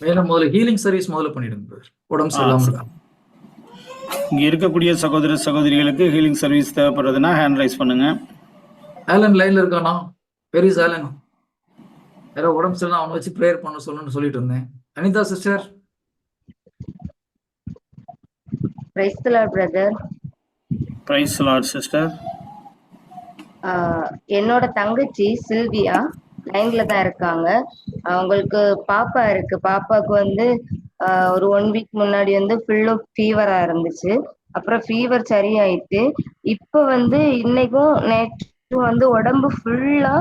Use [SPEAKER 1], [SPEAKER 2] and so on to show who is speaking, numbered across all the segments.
[SPEAKER 1] மேலும் முதல்ல healing service முதல்ல பண்ணிடுங்க. உடம்பு சரியில்லாம
[SPEAKER 2] சரி.
[SPEAKER 1] இருக்காங்க
[SPEAKER 2] இங்க இருக்கக்கூடிய சகோதர சகோதரிகளுக்கு ஹீலிங் சர்வீஸ் தேவைப்படுறதுன்னா ஹேண்ட் ரைஸ் பண்ணுங்க.
[SPEAKER 1] ஆலன் லைன்ல இருக்கானா? வெரி இஸ் ஆலன் யாரோ உடம்பு சரியில்லை அவனை வச்சு ப்ரேயர் பண்ண சொல்லணும்னு சொல்லிட்டு இருந்தேன். Anitha sister
[SPEAKER 3] praise brother
[SPEAKER 2] praise Lord sister
[SPEAKER 3] என்னோட தங்கச்சி சில்வியா லைன்ல தான் இருக்காங்க. அவங்களுக்கு பாப்பா இருக்கு. பாப்பாவுக்கு வந்து ஒரு ஒன் வீக் முன்னாடி வந்து ஃபுல்லும் ஃபீவரா இருந்துச்சு. அப்புறம் ஃபீவர் சரியாயிட்டு இப்ப வந்து இன்னைக்கும் நேற்று வந்து உடம்பு ஃபுல்லா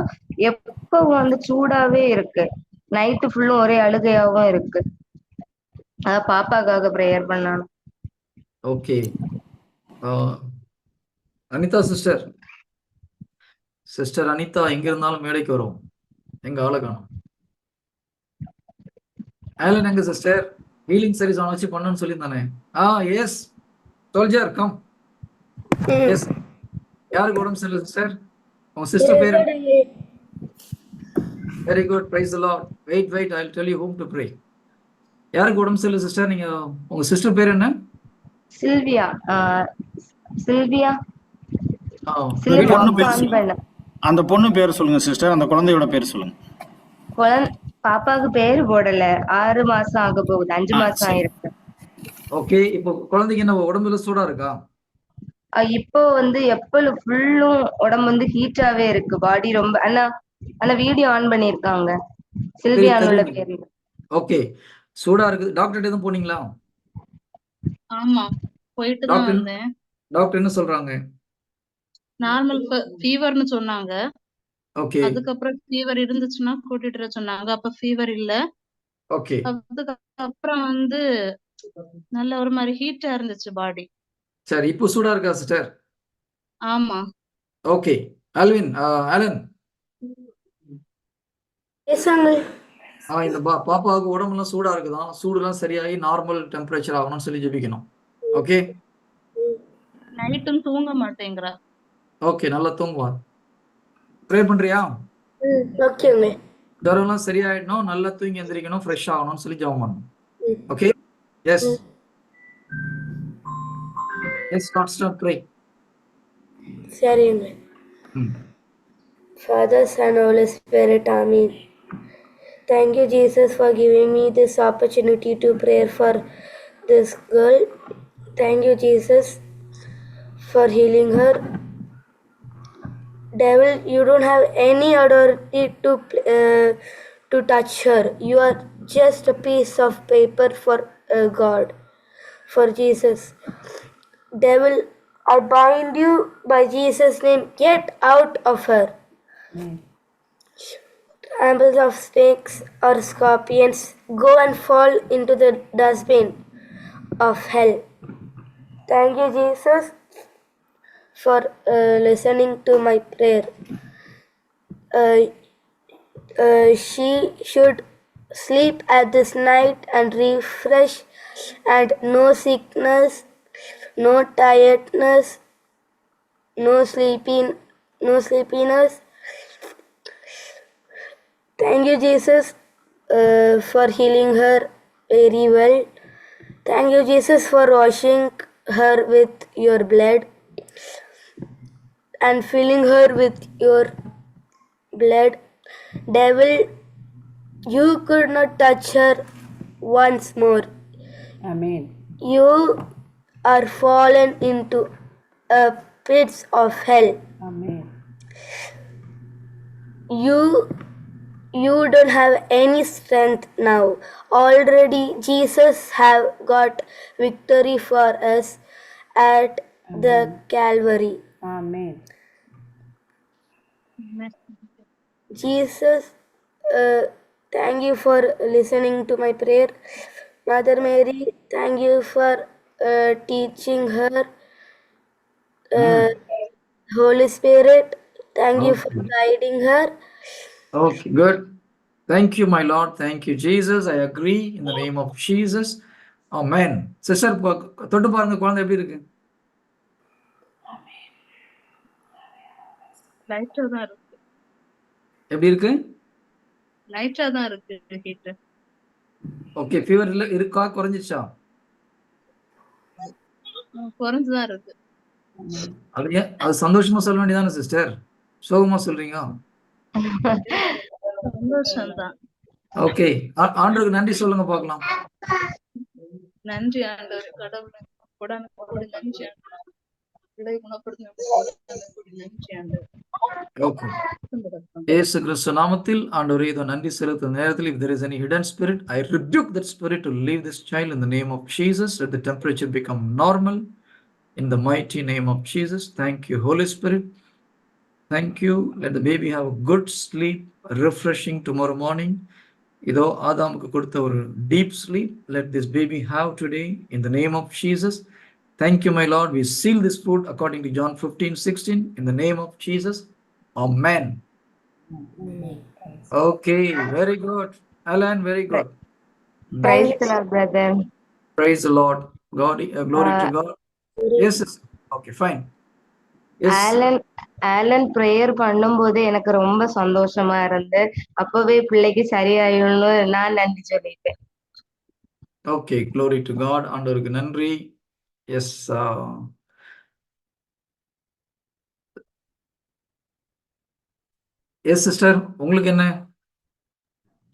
[SPEAKER 3] எப்பவும் வந்து சூடாவே இருக்கு. நைட்டு ஃபுல்லும் ஒரே அழுகையாவும் இருக்கு. அதான் பாப்பாக்காக ப்ரேயர் பண்ணணும்
[SPEAKER 1] okay Anitha sister sister Anitha எங்க இருந்தாலும் மேடைக்கு வரும் எங்க ஆளை காணும். ஆலன் எங்க சிஸ்டர் ஹீலிங் சர்வீஸ் அவனை வச்சு பண்ணணும்னு சொல்லியிருந்தானே. ஆ எஸ் சோல்ஜர் கம் எஸ் யாருக்கு உடம்பு சரியில்லை சிஸ்டர் உங்க சிஸ்டர் பேரு? Very good praise Lord wait wait I tell you whom to pray யாருக்கு உடம்பு சரியில்லை சிஸ்டர் நீங்க உங்க சிஸ்டர் பேர் என்ன?
[SPEAKER 3] சில்வியா. சில்வியா.
[SPEAKER 1] ஆ,
[SPEAKER 3] சில்வியா
[SPEAKER 2] அந்த பொண்ணு பேர் சொல்லுங்க சிஸ்டர் அந்த குழந்தையோட பேர் சொல்லுங்க.
[SPEAKER 3] குழந்தை பாப்பாவுக்கு பேரு போடல. ஆறு மாசம் ஆக போகுது. அஞ்சு மாசம். ஆயிருக்கு.
[SPEAKER 1] ஓகே இப்போ குழந்தைக்கு என்ன உடம்புல சூடா இருக்கா?
[SPEAKER 3] இப்போ வந்து எப்பலும் ஃபுல்லும் உடம்பு வந்து ஹீட்டாவே இருக்கு. பாடி ரொம்ப ஆனா ஆனா வீடியோ ஆன் பண்ணிருக்காங்க. சில்வியானுள்ள. பேரு.
[SPEAKER 1] ஓகே. சூடா இருக்குது. டாக்டர் எதுவும் போனீங்களா?
[SPEAKER 4] ஆமா. போயிட்டு தான் வந்தேன்.
[SPEAKER 1] டாக்டர் என்ன சொல்றாங்க?
[SPEAKER 4] நார்மல் ஃபீவர்னு சொன்னாங்க.
[SPEAKER 1] ஓகே
[SPEAKER 4] அதுக்கப்புறம் ஃபீவர் இருந்துச்சுன்னா கூட்டிட்டு வர சொன்னாங்க. அப்ப ஃபீவர் இல்ல.
[SPEAKER 1] ஓகே
[SPEAKER 4] அதுக்கப்புறம் வந்து நல்ல ஒரு மாதிரி ஹீட்டா இருந்துச்சு பாடி
[SPEAKER 1] சரி இப்போ சூடா இருக்கா சிஸ்டர்
[SPEAKER 4] ஆமா.
[SPEAKER 1] ஓகே
[SPEAKER 5] எஸ் அங்கிள்
[SPEAKER 1] ஆ இந்த பா பாப்பாவுக்கு உடம்புலாம் சூடா இருக்குதான் சூடுலாம் சரியாகி நார்மல் டெம்பரேச்சர் ஆகணும்னு சொல்லி ஜெபிக்கணும். ஓகே
[SPEAKER 4] நைட்டும் தூங்க மாட்டேங்கிறா.
[SPEAKER 1] ஓகே நல்லா தூங்குவா ப்ரே பண்றியா
[SPEAKER 5] ம் ஓகே அங்கிள்
[SPEAKER 1] ஜுரம்லாம் சரியாயிடணும் நல்லா தூங்கி எந்திரிக்கணும் ஃப்ரெஷ் ஆகணும்னு சொல்லி ஜெபம் பண்ணணும்
[SPEAKER 5] ம்.
[SPEAKER 1] Okay yes yes constant pray
[SPEAKER 5] சரி அங்கிள்
[SPEAKER 1] ம்
[SPEAKER 5] Father, Son, Holy Spirit, Amen. Thank you, Jesus, for giving me this opportunity to pray for this girl. Thank you, Jesus, for healing her. Devil, you don't have any authority to uh, to touch her. You are just a piece of paper for uh, God, for Jesus. Devil, I bind you by Jesus' name. Get out of her. Tramples of snakes or scorpions go and fall into the dustbin of hell. Thank you, Jesus, for uh, listening to my prayer. Uh, uh, she should sleep at this night and refresh, and no sickness, no tiredness, no sleeping, no sleepiness. Thank you, Jesus, uh, for healing her very well. Thank you, Jesus, for washing her with your blood and filling her with your blood. Devil, you could not touch her once more.
[SPEAKER 6] Amen.
[SPEAKER 5] You are fallen into a pits of hell.
[SPEAKER 6] Amen.
[SPEAKER 5] You you don't have any strength now. Already Jesus have got victory for us at the Calvary.
[SPEAKER 6] Amen.
[SPEAKER 5] Jesus, uh, thank you for listening to my prayer. Mother Mary, thank you for uh, teaching her. Uh, Holy Spirit, thank you for guiding her.
[SPEAKER 1] Okay, good. Thank you, my Lord. Thank you, Jesus. I agree in the name of Jesus. Amen. Sister தொட்டு பாருங்க குழந்தை எப்படி இருக்கு
[SPEAKER 4] லைட்டா தான் இருக்கு.
[SPEAKER 1] எப்படி இருக்கு?
[SPEAKER 4] லைட்டா தான் இருக்கு ஹீட்
[SPEAKER 1] ஓகே ஃபீவர் இல்ல இருக்கா குறைஞ்சிச்சா?
[SPEAKER 4] குறைஞ்சுதான் இருக்கு.
[SPEAKER 1] அது ஏன் அது சந்தோஷமா சொல்ல வேண்டியதானே சிஸ்டர் சோகமா சொல்றீங்க?
[SPEAKER 4] சந்தோஷம்தான்.
[SPEAKER 1] ஓகே ஆண்டவருக்கு நன்றி சொல்லுங்க பார்க்கலாம்.
[SPEAKER 4] நன்றி ஆண்டவர். கடவுளை நன்றி ஆண்டவர். நன்றி ஆண்டவர்.
[SPEAKER 1] இயேசு கிறிஸ்து நாமத்தில் ஆண்டவரே இதோ நன்றி செலுத்தும் நேரத்தில் if there is any hidden spirit I rebuke that spirit to leave this child in the name of Jesus let the temperature become normal in the mighty name of Jesus thank you Holy Spirit thank you let the baby have a good sleep refreshing tomorrow morning இதோ ஆதாமுக்கு கொடுத்த ஒரு deep sleep let this baby have today in the name of Jesus thank you my Lord we seal this food according to John 15 16 in the name of Jesus Amen. Okay, very good. Alan, very good.
[SPEAKER 3] Praise the Lord, brother.
[SPEAKER 1] Praise the Lord. God, uh, glory to God. Yes, yes. Okay, fine.
[SPEAKER 3] Alan Alan prayer பண்ணும்போது எனக்கு ரொம்ப சந்தோஷமா இருந்து அப்பவே பிள்ளைக்கு சரியாயிடும்னு நான் நன்றி சொல்லிட்டேன்
[SPEAKER 1] Okay, glory to God. ஆண்டவருக்கு நன்றி. Yes. Uh, எஸ் சிஸ்டர் உங்களுக்கு என்ன?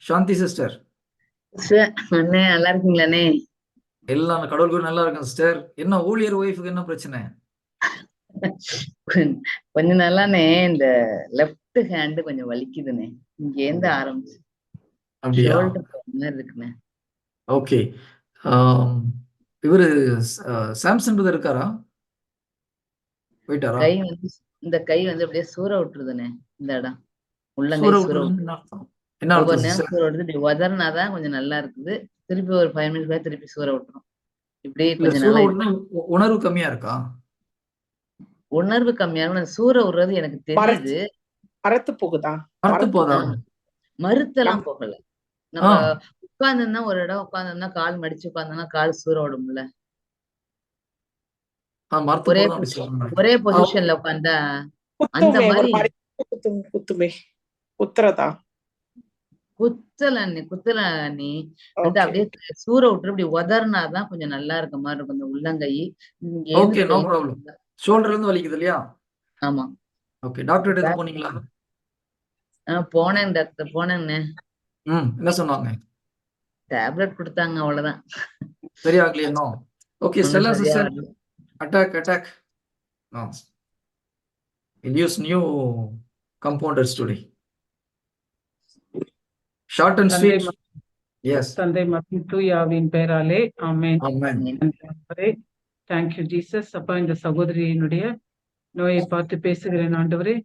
[SPEAKER 1] சாந்தி சிஸ்டர்
[SPEAKER 7] அண்ணே நல்லா இருக்கீங்களாண்ணே?
[SPEAKER 1] எல்லாம் கடவுளுக்கு நல்லா இருக்கும் சிஸ்டர் என்ன ஊழியர் ஒய்ஃபுக்கு என்ன பிரச்சனை?
[SPEAKER 7] கொஞ்ச நாளாண்ணே இந்த லெஃப்ட் ஹேண்ட் கொஞ்சம் வலிக்குதுண்ணே. இங்க இருந்து ஆரம்பிச்சு.
[SPEAKER 1] அப்படியா
[SPEAKER 7] இருக்குண்ணே.
[SPEAKER 1] ஓகே இவரு சாம்சன் பிரதர் இருக்காரா? போயிட்டாரா?
[SPEAKER 7] கை வந்து இந்த கை வந்து அப்படியே சூற விட்டுருதுண்ணே இந்த இடம். உள்ளங்கை
[SPEAKER 1] சூற என்ன
[SPEAKER 7] ஒவ்வொரு நேரம்? சூற விடுது இப்படி உதறினாதான் கொஞ்சம் நல்லா இருக்குது. திருப்பி ஒரு ஃபைவ் மினிட்ஸ் திருப்பி சூற விட்டுரும். கொஞ்சம் நல்லா
[SPEAKER 1] உ- உணர்வு கம்மியா இருக்கா?
[SPEAKER 7] உணர்வு கம்மியாகும் அந்த சூற விடுறது எனக்கு தெரியுது.
[SPEAKER 8] மரத்து போகுதா?
[SPEAKER 1] மறத்து போதா.
[SPEAKER 7] மறுத்தெல்லாம் போகல. நம்ம உட்கார்ந்துருந்தா ஒரு இடம் உட்கார்ந்துருந்தா கால் மடிச்சு உட்கார்ந்தோம்னா கால் சூற விடும்ல. ஒரே ஒரே பொசிஷன்ல உட்கார்ந்தா அந்த மாதிரி
[SPEAKER 8] மாதிரி குத்தும் குத்துமே. குத்துறதா?
[SPEAKER 7] குத்தல அண்ணி குத்தல அண்ணி வந்து
[SPEAKER 8] Okay.
[SPEAKER 7] அப்படியே சூற விட்டு இப்படி உதறினாதான் கொஞ்சம் நல்லா இருக்க மாதிரி இருக்கும். இந்த உள்ளங்கை இங்க
[SPEAKER 1] ஓகே
[SPEAKER 7] இருந்து
[SPEAKER 1] நோ
[SPEAKER 7] கை-
[SPEAKER 1] ப்ராப்ளம் ஷோல்டர்ல இருந்து வலிக்குது இல்லையா?
[SPEAKER 7] ஆமா.
[SPEAKER 1] ஓகே டாக்டர் கிட்ட போனீங்களா?
[SPEAKER 7] ஆஹ் போனேன் டாக்டர் போனேன்னு
[SPEAKER 1] ம் என்ன சொன்னாங்க?
[SPEAKER 7] டேப்லெட் கொடுத்தாங்க அவ்வளவுதான்.
[SPEAKER 1] சரியாகலையா இன்னும்
[SPEAKER 7] okay
[SPEAKER 1] Stella
[SPEAKER 7] sister
[SPEAKER 1] attack no we'll use new compounders today short and
[SPEAKER 6] தந்தை
[SPEAKER 1] sweet. yes.
[SPEAKER 6] தந்தை மற்றும் தூயாவின் பெயராலே. ஆமென்.
[SPEAKER 1] amen
[SPEAKER 6] தேங்க்யூ ஜீசஸ் அப்பா இந்த சகோதரியினுடைய நோயை பார்த்து பேசுகிறேன் ஆண்டவரே.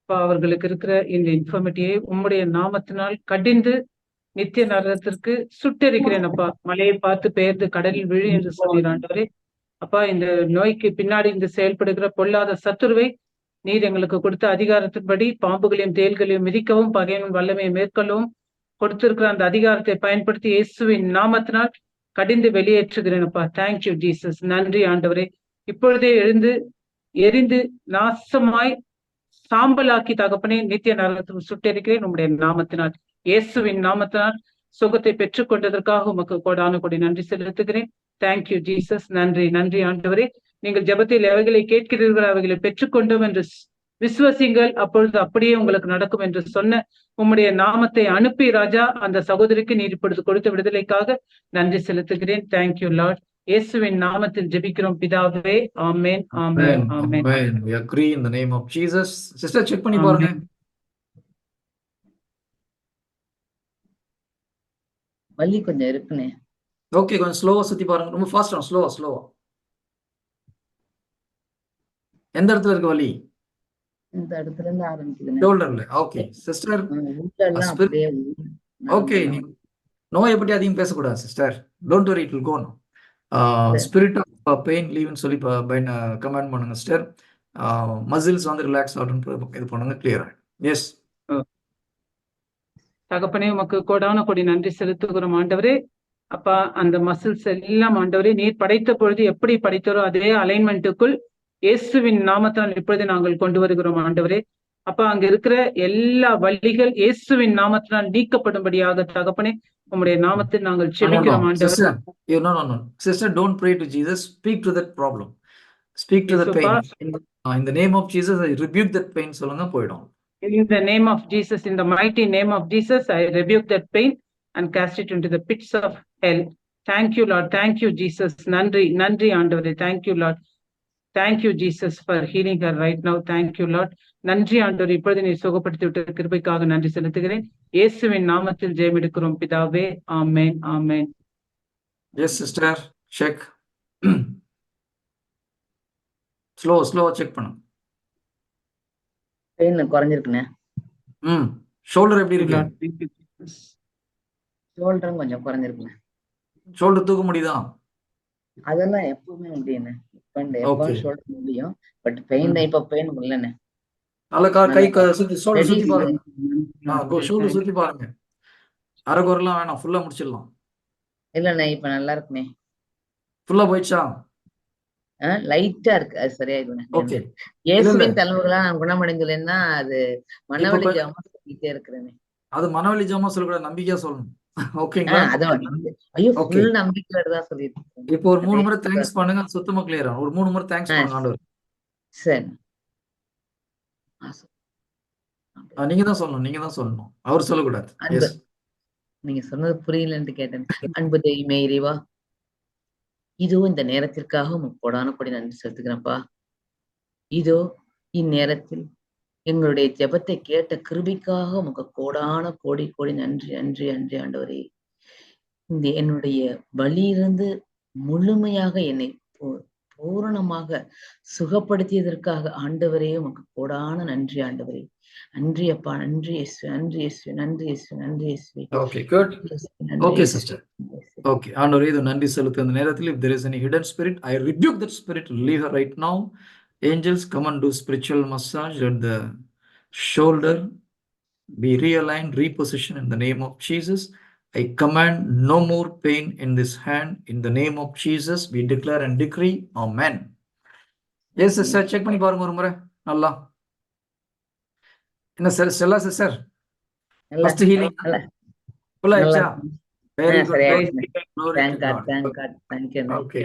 [SPEAKER 6] அப்பா அவர்களுக்கு இருக்கிற இந்த இன்ஃபர்மிட்டியை உம்முடைய நாமத்தினால் கடிந்து நித்திய நரகத்திற்கு சுட்டெரிக்கிறேன் அப்பா மலையை பார்த்து பெயர்ந்து கடலில் விழு என்று சொன்னீர் ஆண்டவரே. அப்பா இந்த நோய்க்கு பின்னாடி இந்த செயல்படுகிற பொல்லாத சத்துருவை நீர் எங்களுக்கு கொடுத்த அதிகாரத்தின்படி பாம்புகளையும் தேள்களையும் மிதிக்கவும் பகைவன் வல்லமையை மேற்கொள்ளவும் கொடுத்திருக்கிற அந்த அதிகாரத்தை பயன்படுத்தி இயேசுவின் நாமத்தினால் கடிந்து வெளியேற்றுகிறேனப்பா. தேங்க்யூ ஜீசஸ் நன்றி ஆண்டவரே. இப்பொழுதே எழுந்து எரிந்து நாசமாய் சாம்பலாக்கி தகப்பனே நித்திய நரகத்தில் சுட்டெரிக்கிறேன். உங்களுடைய நாமத்தினால் இயேசுவின் நாமத்தினால் சுகத்தை பெற்றுக் கொண்டதற்காக உமக்கு கோடான கொடி நன்றி செலுத்துகிறேன். தேங்க்யூ ஜீசஸ் நன்றி நன்றி ஆண்டவரே. நீங்கள் ஜெபத்தில் எவைகளை கேட்கிறீர்கள்? அவைகளை பெற்றுக்கொண்டோம் என்று விசுவசிங்கள். அப்பொழுது அப்படியே உங்களுக்கு நடக்கும் என்று சொன்ன உம்முடைய நாமத்தை அனுப்பி ராஜா அந்த சகோதரிக்கு நீர் இப்பொழுது கொடுத்த விடுதலைக்காக நன்றி செலுத்துகிறேன். தேங்க்யூ லார்ட் இயேசுவின் நாமத்தில் ஜெபிக்கிறோம். பிதாவே amen amen amen.
[SPEAKER 1] In the name of jesus. Sister check பண்ணி பாருங்க.
[SPEAKER 7] வலி கொஞ்சம் இருக்குண்ணே
[SPEAKER 1] ஓகே கொஞ்சம் ஸ்லோவா சுத்தி பாருங்க. ரொம்ப ஃபாஸ்டா ஸ்லோவா ஸ்லோவா எந்த இடத்துல இருக்கு வலி?
[SPEAKER 7] இந்த இடத்துல இருந்து ஆரம்பிக்குதுண்ணே
[SPEAKER 1] ஷோல்டர்ல ஓகே சிஸ்டர் ஓகே. நோயை பற்றி அதிகம் பேசக்கூடாது sister don't worry it will gone spirit of pain லீவ்னு சொல்லி கமெண்ட் பண்ணுங்க சிஸ்டர் மசில்ஸ் வந்து ரிலாக்ஸ் ஆகட்டும் இது பண்ணுங்க கிளியர் எஸ்
[SPEAKER 6] தகப்பனே உமக்கு கோடான கொடி நன்றி செலுத்துகிறோம் ஆண்டவரே அப்பா அந்த மசில்ஸ் எல்லாம் ஆண்டவரே நீர் படைத்த பொழுது எப்படி படைத்தாரோ அதே அலைன்மெண்ட்டுக்குள் இயேசுவின் நாமத்தால் இப்பொழுது நாங்கள் கொண்டு வருகிறோம் ஆண்டவரே அப்ப அங்க இருக்கிற எல்லா வழிகள் இயேசுவின் நாமத்தினால் நீக்கப்படும்படியாக தகப்பனே உம்முடைய நாமத்தில் நாங்கள் செபிக்கிறோம். ஆண்டவர்
[SPEAKER 1] to the pain.
[SPEAKER 6] இயேசுப்பா.
[SPEAKER 1] In the, uh, in the name of Jesus, I rebuke that pain. சொல்லுங்க போயிடும்.
[SPEAKER 6] In the name of Jesus, in the mighty name of Jesus, I rebuke that pain and cast it into the pits of hell. Thank you, Lord. Thank you, Jesus. நன்றி, நன்றி ஆண்டவரே. Thank you, Lord. Thank you, Jesus, for healing her right now. Thank you, Lord. நன்றி ஆண்டவர் இப்பொழுது நீ சுகப்படுத்தி விட்ட கிருபைக்காக நன்றி செலுத்துகிறேன் இயேசுவின் நாமத்தில் ஜெயம் எடுக்கிறோம் பிதாவே amen amen
[SPEAKER 1] Yes, sister. Check. slow, slow check பண்ணு.
[SPEAKER 7] பெயின் குறைஞ்சிருக்குண்ணே
[SPEAKER 1] ம். ஷோல்டர் எப்படி இருக்கு?
[SPEAKER 7] ஷோல்டரும் கொஞ்சம் குறைஞ்சிருக்குண்ணே
[SPEAKER 1] ஷோல்டர் தூக்க முடியுதா?
[SPEAKER 7] அதெல்லாம் எப்பவுமே முடியுண்ணே இப்ப
[SPEAKER 1] Okay.
[SPEAKER 7] எப்பவும் ஷோல்டர் முடியும் பட் பெயின் தான் இப்ப பெயின் இல்லைண்ணே
[SPEAKER 1] நல்ல கா சுத்தி ஷோல்டர் சுத்தி பாருங்க. ஆ, கோ
[SPEAKER 6] Okay,
[SPEAKER 1] ஷோல்டர் சுத்தி பாருங்க. அரைகுறைலாம் வேணாம். ஃபுல்லா முடிச்சிடலாம்.
[SPEAKER 7] இல்லண்ணே இப்ப நல்லா இருக்குண்ணே
[SPEAKER 1] ஃபுல்லா போயிடுச்சா?
[SPEAKER 7] லைட்டா இருக்கு அது சரியாயிடுண்ணே
[SPEAKER 1] ஓகே.
[SPEAKER 7] இயேசுவின் தலைமுறைகளா நான் குணமடைந்துள்ளேன்னா அது மனவழி ஜாம சொல்லிட்டே இருக்கிறேனே
[SPEAKER 1] அது மனவழி ஜாமா சொல்லக்கூடாது நம்பிக்கையா சொல்லணும். ஓகேங்களா?
[SPEAKER 7] ஐயோ. ஃபுல் நம்பிக்கையோட இருக்கேன்.
[SPEAKER 1] இப்போ ஒரு மூணு முறை தேங்க்ஸ் பண்ணுங்க சுத்தமா கிளியர். ஒரு மூணு முறை தேங்க்ஸ். பண்ணுங்க.
[SPEAKER 7] சரி
[SPEAKER 1] நீங்க தான் சொல்லணும். நீங்க தான் சொல்லணும். அவர் சொல்லக்கூடாது.
[SPEAKER 7] நீங்க சொன்னது புரியலன்ட்டு கேட்டேன் அன்பு தெய்வமே இறைவா இதோ இந்த நேரத்திற்காக உமக்கு கோடான கொடி நன்றி செலுத்துகிறேன்ப்பா. இதோ இந்நேரத்தில் எங்களுடைய ஜெபத்தை கேட்ட கிருபிக்காக உமக்கு கோடான கோடி கோடி நன்றி நன்றி நன்றி ஆண்டவரே. இந்த என்னுடைய வழியிலிருந்து முழுமையாக என்னை பூ- பூரணமாக சுகப்படுத்தியதற்காக ஆண்டவரே உமக்கு கோடான நன்றி ஆண்டவரே. நன்றி அப்பா நன்றி இயேசு நன்றி இயேசு நன்றி இயேசு நன்றி இயேசுவே
[SPEAKER 1] ஓகே குட்.
[SPEAKER 7] நன்றி
[SPEAKER 1] ஓகே
[SPEAKER 7] இயேசு.
[SPEAKER 1] சிஸ்டர். ஓகே ஆண்டவரே இது நன்றி செலுத்து அந்த நேரத்தில் if there is any hidden spirit I rebuke that spirit to leave her right now angels come and do spiritual massage let the shoulder be realigned repositioned in the name of Jesus I command no more pain in this hand in the name of Jesus we declare and decree amen yes sister check பண்ணி பாருங்க ஒரு முறை நல்லா என்ன sir sister
[SPEAKER 7] நல்லா
[SPEAKER 1] first healing full ஆயிடுச்சா?
[SPEAKER 7] Very
[SPEAKER 1] good
[SPEAKER 7] thank.
[SPEAKER 1] God
[SPEAKER 7] thank God thank you
[SPEAKER 1] Okay.